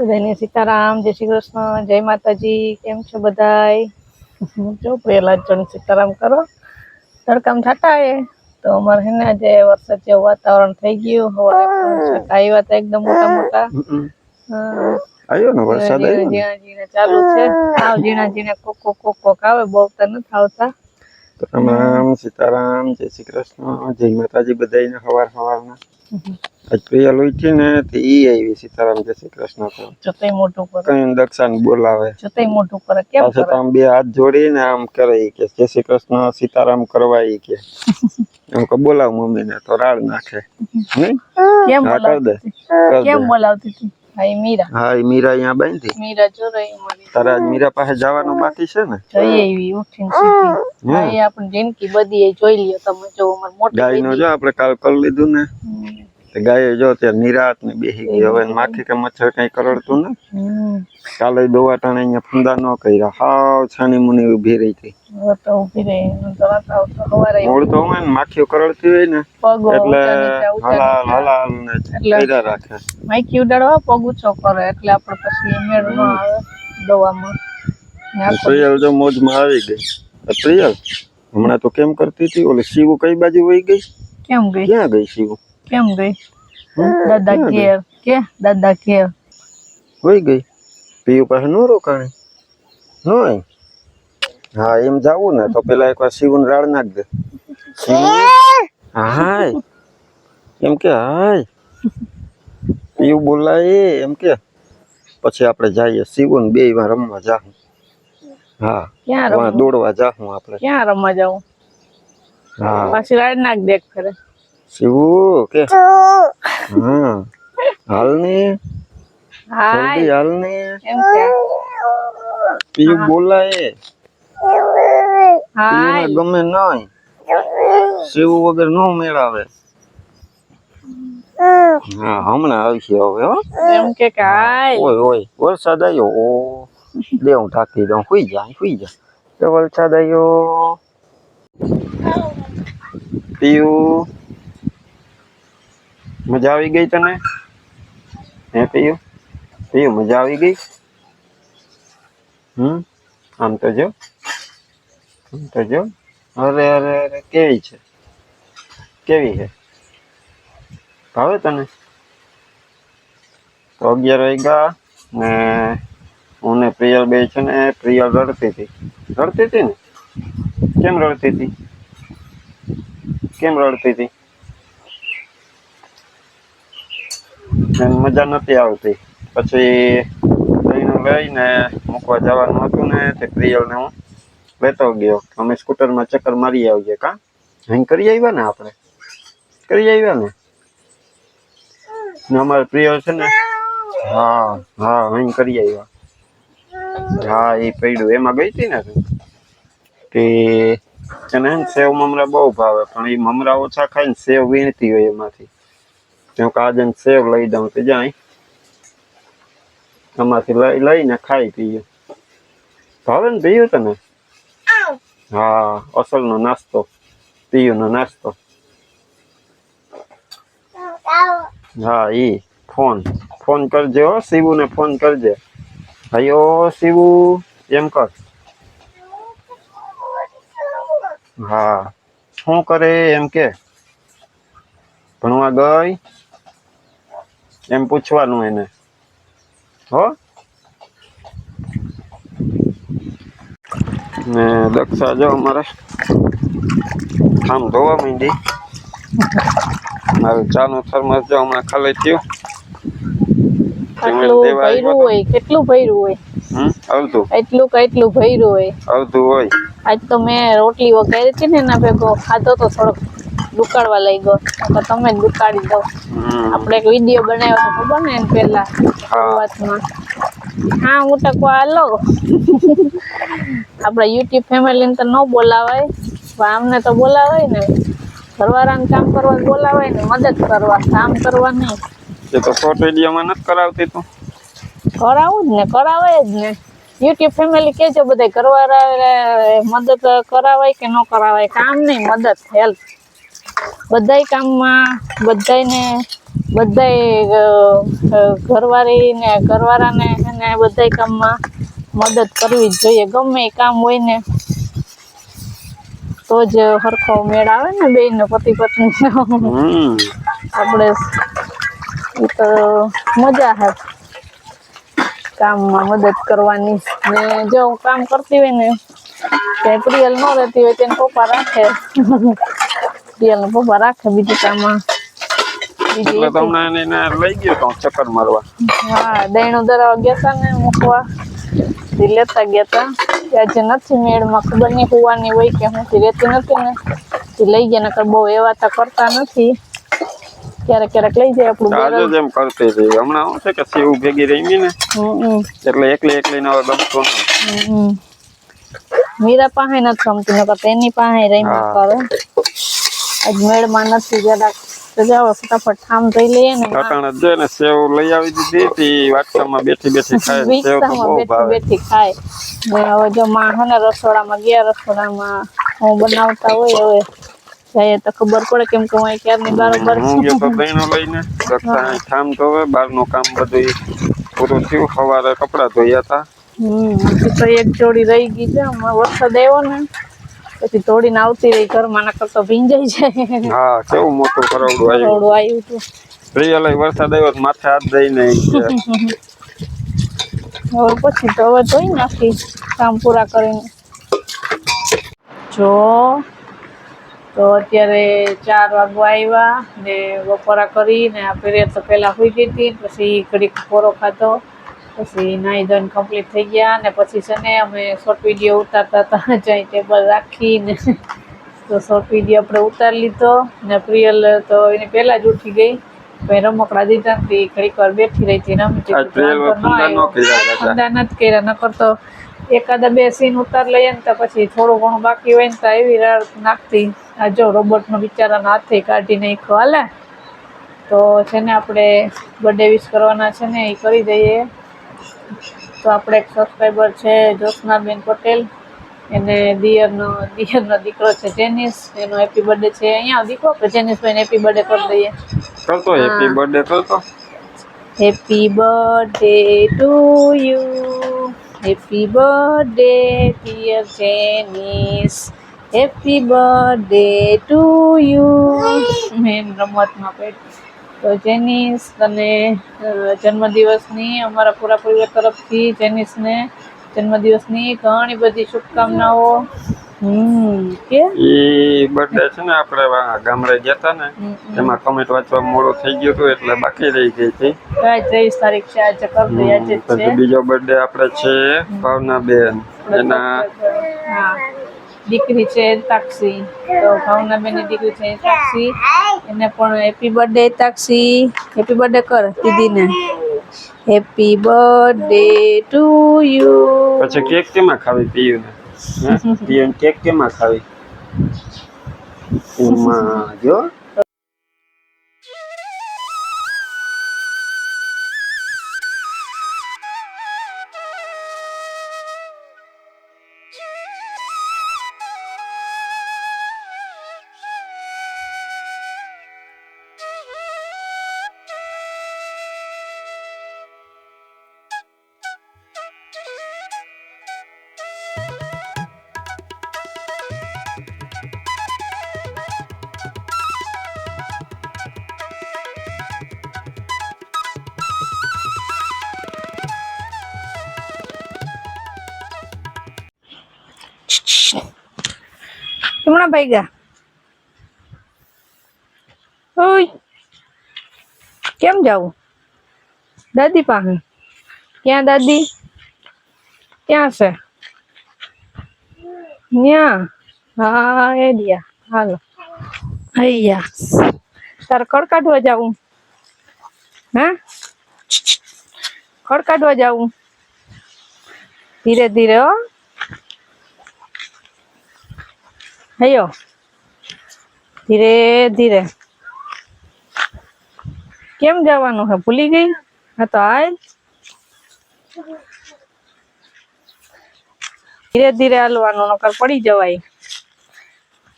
બધાને સીતારામ જય શ્રી કૃષ્ણ જય માતાજી કેમ છો બધાય? જો પહેલા જણ સીતારામ કરો. તડકામ થતા એ તો અમારે હે ને આજે વરસાદ જેવું વાતાવરણ થઈ ગયું. હવે આવ્યા હતા એકદમ મોટા મોટા આવ્યો ને વરસાદ ને? ઝીણા ઝીણા ચાલુ છે. આવ ઝીણા ઝીણા કોક કોક આવે બહુ તો નથી આવતા. તો રામ રામ સીતારામ જય શ્રી કૃષ્ણ જય માતાજી બધાને હવાર હવારના. આજ પ્રિયા લોહી ને તે ઈ આવી સીતારામ જય શ્રી કૃષ્ણ તો જોતઈ મોટું કરે. કઈ દક્ષાને બોલાવે. જોતઈ મોટું કરે. કેમ પાછો તો આમ બે હાથ જોડીને આમ કરે ઈ કે જય શ્રી કૃષ્ણ સીતારામ કરવા ઈ કે. એમ કે બોલાવ મમ્મીને તો રાડ નાખે. નહીં? કેમ હા બોલાવતી કેમ બોલાવતી હતી? ભાઈ મીરા. હા ઈ મીરા અહીંયા બાંધી. મીરા જો રહી મારી તારે મીરા પાસે જવાનું બાકી છે ને? ઉઠીને સીધી. જિંદગી બધી જોઈ લ્યો તમે જો અમાર મોટી જો આપણે કાલ કરી લીધું ને. ગાય જો ત્યાં નિરાત ને બેસી ગઈ. હવે માખી કે મચ્છર કઈ કરડતું ને. કાલે દોવા ટાણે અહીંયા ફંદા ન કર્યા. હાવ છાની મુની ઊભી રહી. હતી મૂળ તો હોય ને માખીઓ કરડતી હોય ને એટલે ઊંચા નીચા, ઊંચા હલાલ હલાલ ને કર્યા રાખે. માઈકી ઉડાડવા પગ ઊંચો કરે એટલે આપણે પછી મેળ ન આવે દવામાં પ્રિયલ જો મોજમાં આવી ગઈ. પ્રિયલ હમણાં તો કેમ કરતી હતી? ઓલી શીવું કઈ બાજુ વહી ગઈ? કેમ ગઈ? ક્યાં ગઈ શીવું? કેમ ગઈ? દાદા ક્યાં કે દાદા ઘેર? વહી ગઈ. પીયુ પાસે નો રોકાણે? નોય. હા એમ જાવું ને તો પેલા એકવાર શિવન રાડ નાખ દે. હાય. એમ કે હાય. પીયુ બોલાય એમ કે. પછી આપણે જઈએ શિવન બે માં રમવા જાહું. હા ક્યાં દોડવા જાહું આપણે. ક્યાં રમવા જાઉં હા. પાછી રાડ નાખ દેખ ફરે. શિવુ કે? હા. હાલ ને? જલ્દી હાલ ને? પીયુ બોલાય. પીયુને ગમે નહીં શિવ વગર નો મેળાવે. હા હમણાં આવશે હવે હો. એમ કે કાય ઓય ઓય વરસાદ આવ્યો ઓ. દે હું ઢાંકી દઉં. સુઈ જા સુઈ જા. તો વરસાદ આવ્યો પીયુ. મજા આવી ગઈ તને? હે પીયું? પીયું, મજા આવી ગઈ? હમ? આમ તો જો. આમ તો જો. અરે અરે અરે, કેવી છે? કેવી છે? ભાવે તને? તો અગિયાર વાગ્યા ને હું ને પ્રિયલ બે છે ને પ્રિયલ રડતી હતી. રડતી હતી ને? કેમ રડતી હતી? કેમ રડતી હતી? મજા નથી આવતી. પછી લઈને લઈને મૂકવા જવાનું હતું ને તે પ્રિયલને હું લેતો ગયો. અમે સ્કૂટરમાં ચક્કર મારી આવીએ કા? અહીં કરી આવ્યા ને આપણે? કરી આવ્યા ને? અમારા પ્રિય છે ને? હા હા, અહીં કરી આવ્યા. હા, એ પડ્યું. એમાં ગઈ હતી ને તું? એને સેવ મમરા બહુ ભાવે, પણ એ મમરા ઓછા ખાઈ ને સેવ વીણતી હોય એમાંથી. તો કાજન સેવ લઈ દઉં તો જાય. એમાંથી લઈ લઈને ખાઈ પીએ. ભાવે ને પીયું તને હા અસલનો નાસ્તો. પીયુંનો નાસ્તો. હા ઈ ફોન. ફોન કરજે હો શિવુને ફોન કરજે. હયો શિવુ એમ કર. હા શું કરે એમ કે? ભણવા ગઈ? એમ પૂછવાનું એને. હો? ને દક્ષા જો અમારે આમ ધોવા માંડી. મારું ચાનું થર્મસ જો હમણાં ખાલી થયું. ભર્યું હોય કેટલું ભર્યું હોય? આવતું. એટલું કેટલું ભર્યું હોય? આવતું હોય. આજ તો મેં રોટલી વગેરે છે ને એના ભેગો ખાધો તો થોડોક. દુકાળવા લઈ ગયો તો તમે જ દુકાળી દો. આપણે એક વીડિયો બનાવ્યો તો ખબર ને પહેલા શરૂઆતમાં. હા હું ટકો હાલો. આપણે યુટ્યુબ ફેમિલીને તો ન બોલાવાય. પણ આમને તો બોલાવાય ને. ઘરવાળાને કામ કરવા બોલાવાય ને મદદ કરવા. કામ કરવા નહીં. એ તો શોર્ટ વિડીયોમાં નથી કરાવતી તું. કરાવું જ ને કરાવાય જ ને. યુટ્યુબ ફેમિલી કેજો બધા ઘરવાળા મદદ કરાવાય કે ન કરાવાય? કામ નહીં મદદ હેલ્પ. બધાય કામમાં બધાને બધાય ઘરવાળી ને ઘરવાળાને અને બધાય કામમાં મદદ કરવી જ જોઈએ. ગમે એ કામ હોય ને તો જ સરખો મેળ આવે ને બેયનો પતિ પત્ની આપણે તો મજા હે કામમાં મદદ કરવાની. ને જો હું કામ કરતી હોય ને પ્રિયલ ન રહેતી હોય તેને પપ્પા રાખે. પ્રિયલ પપ્પા રાખે બીજું બીજી એટલે તમને એને લઈ ગયો તો ચક્કર મારવા. હા દૈણું દરાવા ગયા તા ને મૂકવા. તે લેતા ગયા તા. તે આજે નથી મેળમાં ખબર નહીં હોવાની હોય કે હું રહેતી નથી ને. તે લઈ ગયા નકર બહુ એવા તા કરતા નથી. ક્યારેક ક્યારેક લઈ જાય આપણું આજે જેમ કરતી હતી. હમણાં શું છે કે સેવ ભેગી રમી ને એટલે એકલી એકલી ને હવે ગમતો મીરા પાસે નથી રમતી નકર તેની પાસે રમ્યા. કરે. આજ મેળમાં નથી જરાક. તો જાઓ ફટાફટ જોઈ લઈએ ને. અટાણે જ ને સેવ લઈ આવી દીધી હતી. વાટકામાં બેઠી બેઠી ખાય સેવ તો બહુ બેઠી ભાવે. બેઠી ખાય. ને હવે જો માં હે રસોડામાં ગયા રસોડામાં હું બનાવતા હોય હવે જાય તો ખબર પડે કેમ કે હું ક્યારની બારોબાર હું ગયો તો લઈને ધોવે બહારનું કામ બધું પૂરું થયું. સવારે કપડાં ધોયા હતા. હમ તો એક જોડી રહી ગઈ છે. હમણાં વરસાદ આવ્યો ને. પછી તોડીને આવતી રહી ઘરમાં નકર તો ભીંજાઈ જાય. હા કેવું મોટું કરોડું આવ્યું. આવ્યું હતું. રિયલ વરસાદ આવ્યો માથે હાથ દઈને હવે પછી તો હવે ધોઈ નાખી કામ પૂરા કરીને. જો તો અત્યારે ચાર વાગવા આવ્યા ને બપોરા કરી ને આ પહેરે તો પહેલાં હોઈ ગઈ હતી પછી ઘડીક પોરો ખાધો. પછી નાઈ ધોઈને કમ્પ્લીટ થઈ ગયા અને પછી છે ને અમે શોર્ટ વીડિયો ઉતારતા હતા. જાય ટેબલ રાખીને. તો શોર્ટ વીડિયો આપણે ઉતારી લીધો ને પ્રિયલ તો એની પહેલા જ ઉઠી ગઈ. પછી રમકડા દીધા હતી ઘડીક વાર બેઠી રહી હતી રમતી. ફંદા નથી કર્યા નકર તો એકાદા બે સીન ઉતાર લઈએ ને તો પછી થોડું ઘણું બાકી હોય ને તો એવી રાડ નાખતી. આ જો રોબોટનો બિચારાના હાથે કાઢીને નાખ્યો હાલે. તો છે ને આપણે બર્થડે વિશ કરવાના છે ને એ કરી દઈએ. તો આપણે એક સબસ્ક્રાઈબર છે જ્યોત્સનાબેન પટેલ. એને દિયરનો દિયરનો દીકરો છે જેનિસ. એનો હેપી બર્થડે છે. અહીંયા દીકરો કે જેનિસભાઈને હેપી બર્થડે કરી દઈએ? કરતો હેપી. બર્થડે કરતો. Happy birthday to you happy birthday dear Jenis happy birthday to you man રમતમાં પેટ તો જેનિસ અને જન્મદિવસની અમારા પૂરા પરિવાર તરફથી જેનિસને જન્મદિવસની ઘણી બધી શુભકામનાઓ. કે? બર્થડે છે ને આપણે ગામડે જતા ને. એમાં કમેન્ટ વાંચવા મોડું થઈ ગયું હતું એટલે બાકી રહી ગઈ હતી. ત્રેવીસ તારીખ છે આજે દઈએ આજે છે. બીજો બર્થડે આપણે છે ભાવનાબેન. એના હા. દીકરી છે તાક્ષી તો ભાવનાબેનની દીકરી છે તાક્ષી એને પણ happy birthday Takshi happy birthday કર, દીદીને. હેપી બર્થડે ટુ યુ પછી કેક કેમાં ખાવી પીયું ને પીયું કેક કેમાં ખાવી? એમાં, જો. હમણાં ભાઈ ગયા ઓય કેમ જાવું દાદી પાસે ક્યાં દાદી ક્યાં છે ન્યા હા એ દિયા હાલો હૈયા તારે ખડ કાઢવા જાવું હા ખડ કાઢવા જાવું ધીરે ધીરે હો હૈયો ધીરે ધીરે. કેમ જવાનું હે? ભૂલી ગઈ? હા તો આય ધીરે ધીરે હાલવાનું, નકર પડી જવાય.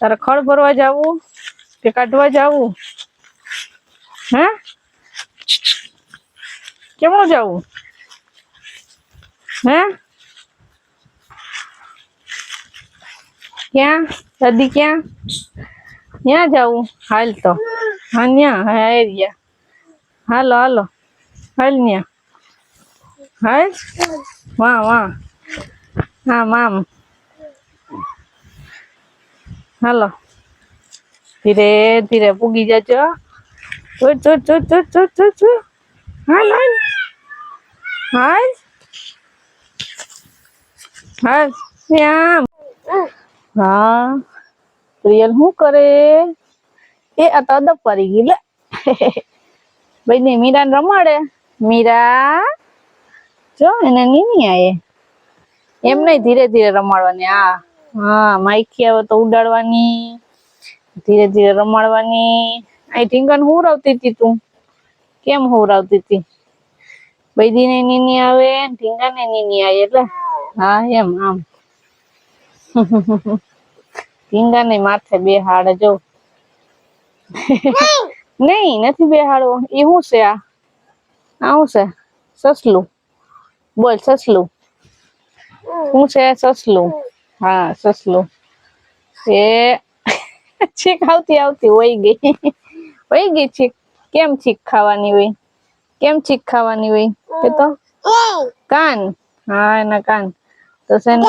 તારે ખડ ભરવા જાવું? કે કાઢવા જાવું? હે? કેમનું જાવું? હે? ક્યાં? દાદી ક્યાં? ક્યાં જાવું હાલ તો. હા એરિયા હાલો હાલો. હાલ ન્યા. હાલ? વાહ વાહ. હા, મામ. હાલો. ધીરે ધીરે પૂગી જજો. ચૂટ ચૂટ ચૂટ ચૂટ ચૂટ હાલ હાલ. હાલ. હાલ. આમ હા. પ્રિયલ શું કરે? એ આ તો અદબ પડી ગઈ લે. ભાઈ ને મીરાને રમાડે. મીરા, જો એને નીની આયે. એમ નહીં ધીરે ધીરે રમાડવાની આ હા માઇકી આવે તો ઉડાડવાની, ધીરે ધીરે રમાડવાની. આ ઢીંગણ હુરાવતી હતી તું? કેમ હુરાવતી હતી? બૈદી ને નીની આવે ઢીંગા ને નીની આવે એટલે. હા, એમ, આમ. ઢીંગા ને માથે બે હાડ જો. નહીં નથી બે હાડો. એ શું છે આ? આવું છે? સસલું. બોલ સસલું. શું છે સસલું? હા સસલું. એ છીક આવતી આવતી વહી ગઈ. વહી ગઈ છીક. કેમ છીક ખાવાની હોય? કેમ છીક ખાવાની હોય? કે તો? કાન. હા એના કાન. તો છે ને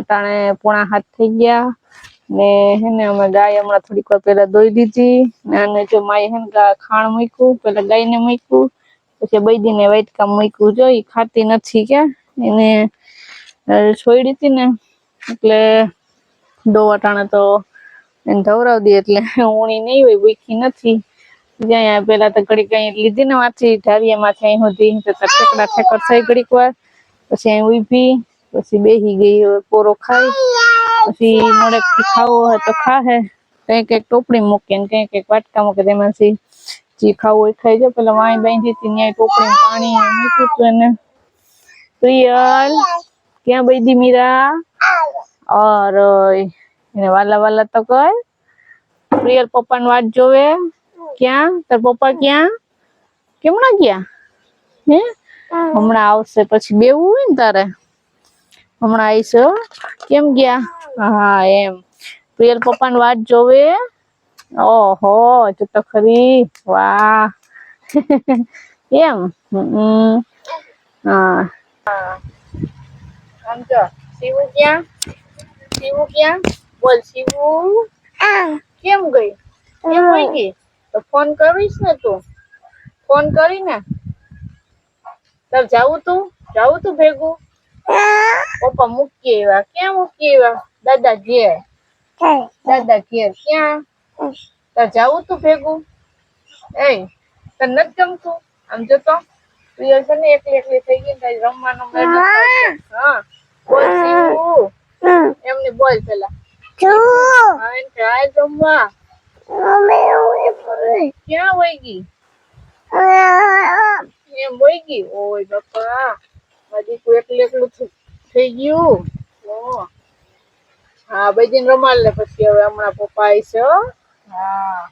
અટાણે પોણા હાથ થઈ ગયા. ને હે ને અમે ગાય હમણાં થોડીક વાર પેલા દોઈ દીધી. ને અને જો માએ હે ખાણ મૂક્યું પેલા ગાયને મૂક્યું. પછી બૈદીને વાઇટકા મૂક્યું. જો એ ખાતી નથી કે એને છોડી હતી ને, એટલે દો અટાણે તો એને ધવરાવી દે એટલે ઊણી નહીં હોય, ભૂખી નથી. જ્યાં પેલા તો ઘડી કઈ લીધી ને વાંચી ઢારિયા માથે અહીં સુધી. ઠેકડા ઠેકર થઈ ઘડીક વાર. પછી અહીં ઊભી. પછી બેહી ગઈ, હવે પોરો ખાઈ. પછી મળે ખાવો હોય તો ખાહે. કંઈક કંઈક ટોપડી મૂકે ને કંઈક કંઈક વાટકા મૂકે, તેમાંથી જે ખાવું હોય ખાઈ જાય પેલા વાઈ બાંધી હતી ત્યાં ટોપડી પાણી મૂક્યું હતું એને. પ્રિયલ, ક્યાં બૈદી મીરા? ઓર એને વાલા વાલા તો કહે પ્રિયલ પપ્પાની વાટ જોવે. ક્યાં? તાર પપ્પા ક્યાં? કેમણા ગયા? હે? હમણાં આવશે, પછી બેવું હોય ને તારે? હમણાં આવીશ હો. કેમ ગયા? હા એમ. પ્રિયલ પપ્પાની વાટ જોવે? ઓહો જો તો ખરી. વાહ. એમ. હમ. હા. આમ જો શિવુ ક્યાં? શિવુ ક્યાં? બોલ શિવુ. કેમ ગઈ? કેમ વઈ ગઈ તો ફોન કરીશ ને તું. ફોન કરી ને તાર જાવું તું? જાવું તું ભેગું? પપ્પા મૂકી આવ્યા. ક્યાં મૂકી આવ્યા? દાદા ઘેર. દાદા ઘેર ક્યાં? તાર જાવું તું ભેગું? એ તને નથી ગમતું? આમ જો તો. પ્રિય છે ને એકલી એકલી થઈ ગઈ તારી રમવાનો આવતો. હા. બોલ શિવુ એમને બોલ પેલા. જમવા. ક્યાં વહી ગઈ? એમ વહી ગઈ? ઓય બાપા. હજી એકલું એકલું થઈ- ગયું? હા. બધી રમાડ લે પછી. હવે હમણાં પપ્પા આવી છે હા.